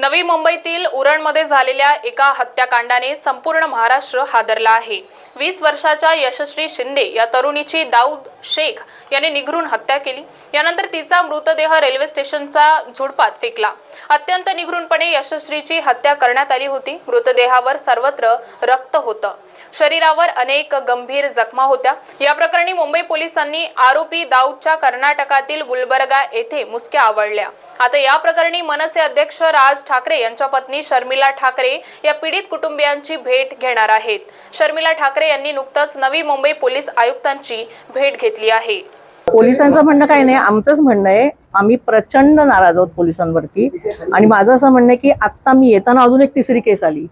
नवी मुंबईतील उरणमध्ये झालेल्या एका हत्याकांडाने संपूर्ण महाराष्ट्र हादरला आहे. वीस वर्षाच्या यशस्वी शिंदे या तरुणीची दाऊद शेख याने निघरून हत्या केली. यानंतर तिचा मृतदेह रेल्वे स्टेशनचा झुडपात फेकला. अत्यंत निघृणपणे यशस्वीची हत्या करण्यात आली होती. मृतदेहावर सर्वत्र रक्त होतं. शरीरावर अनेक गंभीर जखमा होत्या. या प्रकरणी मुंबई पोलिसांनी आरोपी दाऊदच्या कर्नाटकातील गुलबर्गा येथे मुसक्या आवडल्या आता या प्रकरणी मनसे अध्यक्ष राज ठाकरे यांच्या पत्नी शर्मिला ठाकरे या पीडित कुटुंबियांची भेट घेणार आहेत. शर्मिला ठाकरे यांनी नुकतंच नवी मुंबई पोलीस आयुक्तांची भेट घेतली आहे. पोलिसांचं म्हणणं काही नाही आमचंच म्हणणं आहे. आम्ही प्रचंड नाराज आहोत पोलिसांवरती. आणि माझं असं म्हणणं आहे की आत्ता मी येताना अजून एक तिसरी केस आली.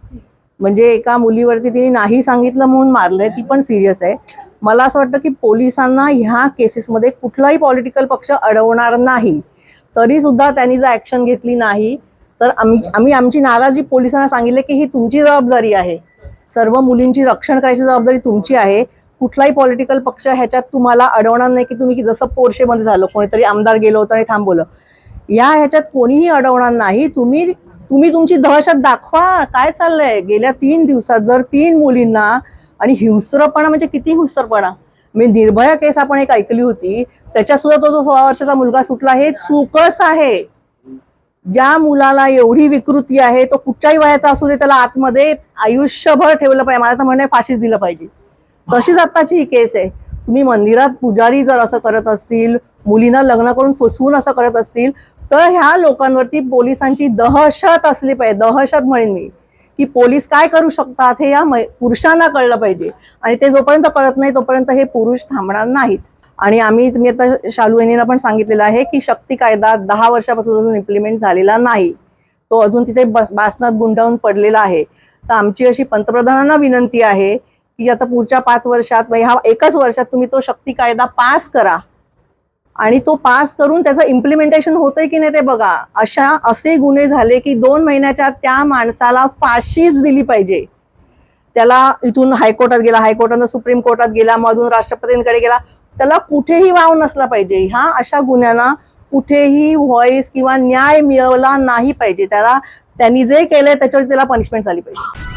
म्हणजे एका मुलीवरती तिने नाही सांगितलं म्हणून मारलंय ती पण सिरियस आहे. मला असं वाटतं की पोलिसांना ह्या केसेसमध्ये कुठलाही पॉलिटिकल पक्ष अडवणार नाही. तरी सुद्धा त्यांनी जर ऍक्शन घेतली नाही तर आम्ही आम्ही आमची नाराजी पोलिसांना सांगितले की ही तुमची जबाबदारी आहे. सर्व मुलींची रक्षण करायची जबाबदारी तुमची आहे. कुठलाही पॉलिटिकल पक्ष ह्याच्यात तुम्हाला अडवणार नाही की तुम्ही जसं पोर्शेमध्ये झालं कोणीतरी आमदार गेलो होतं आणि थांबवलं. या ह्याच्यात कोणीही अडवणार नाही. तुम्ही तुम्ही तुमची दहशत दाखवा. काय चाललंय? गेल्या तीन दिवसात जर तीन मुलींना आणि हिंस्रपणा म्हणजे किती हिंस्रपणा? मी निर्भया केस आपण एक ऐकली होती. त्याच्यात सुद्धा तो जो सोळा वर्षाचा मुलगा सुटला हे चुकच आहे. ज्या मुलाला एवढी विकृती आहे तो कुठच्याही वयाचा असू दे त्याला आतमध्ये आयुष्यभर ठेवलं पाहिजे. मला तर म्हणणे फाशीच दिलं पाहिजे. तशीच आत्ताची ही केस आहे. तुम्ही मंदिरात पुजारी जर असं करत असतील मुलींना लग्न करून फसवून असं करत असतील तर ह्या लोकांवरती पोलिसांची दहशत असली पाहिजे. दहशत म्हणेन मी. की पोलीस काय करू शकतात हे या पुरुषांना कळलं पाहिजे. आणि ते जोपर्यंत कळत नाही तोपर्यंत हे पुरुष थांबणार नाहीत. आणि आम्ही मी आता शालू यांनीना पण सांगितलेलं आहे की शक्ती कायदा दहा वर्षापासून अजून इम्प्लिमेंट झालेला नाही. तो अजून तिथे बस बासनात गुंडाळून पडलेला आहे. तर आमची अशी पंतप्रधानांना विनंती आहे की आता पुढच्या पाच वर्षात म्हणजे ह्या एकाच वर्षात तुम्ही तो शक्ती कायदा पास करा. आणि तो पास करून त्याचं इम्प्लिमेंटेशन होतंय की नाही ते बघा. अशा असे गुन्हे झाले की दोन महिन्याच्या त्या माणसाला फाशीच दिली पाहिजे. त्याला इथून हायकोर्टात गेला हायकोर्टानं सुप्रीम कोर्टात गेला मधून राष्ट्रपतींकडे गेला. त्याला कुठेही वाव नसला पाहिजे. ह्या अशा गुन्ह्यांना कुठेही व्हॉइस किंवा न्याय मिळवला नाही पाहिजे. त्याला त्यांनी जे केलंय त्याच्यावर त्याला पनिशमेंट झाली पाहिजे.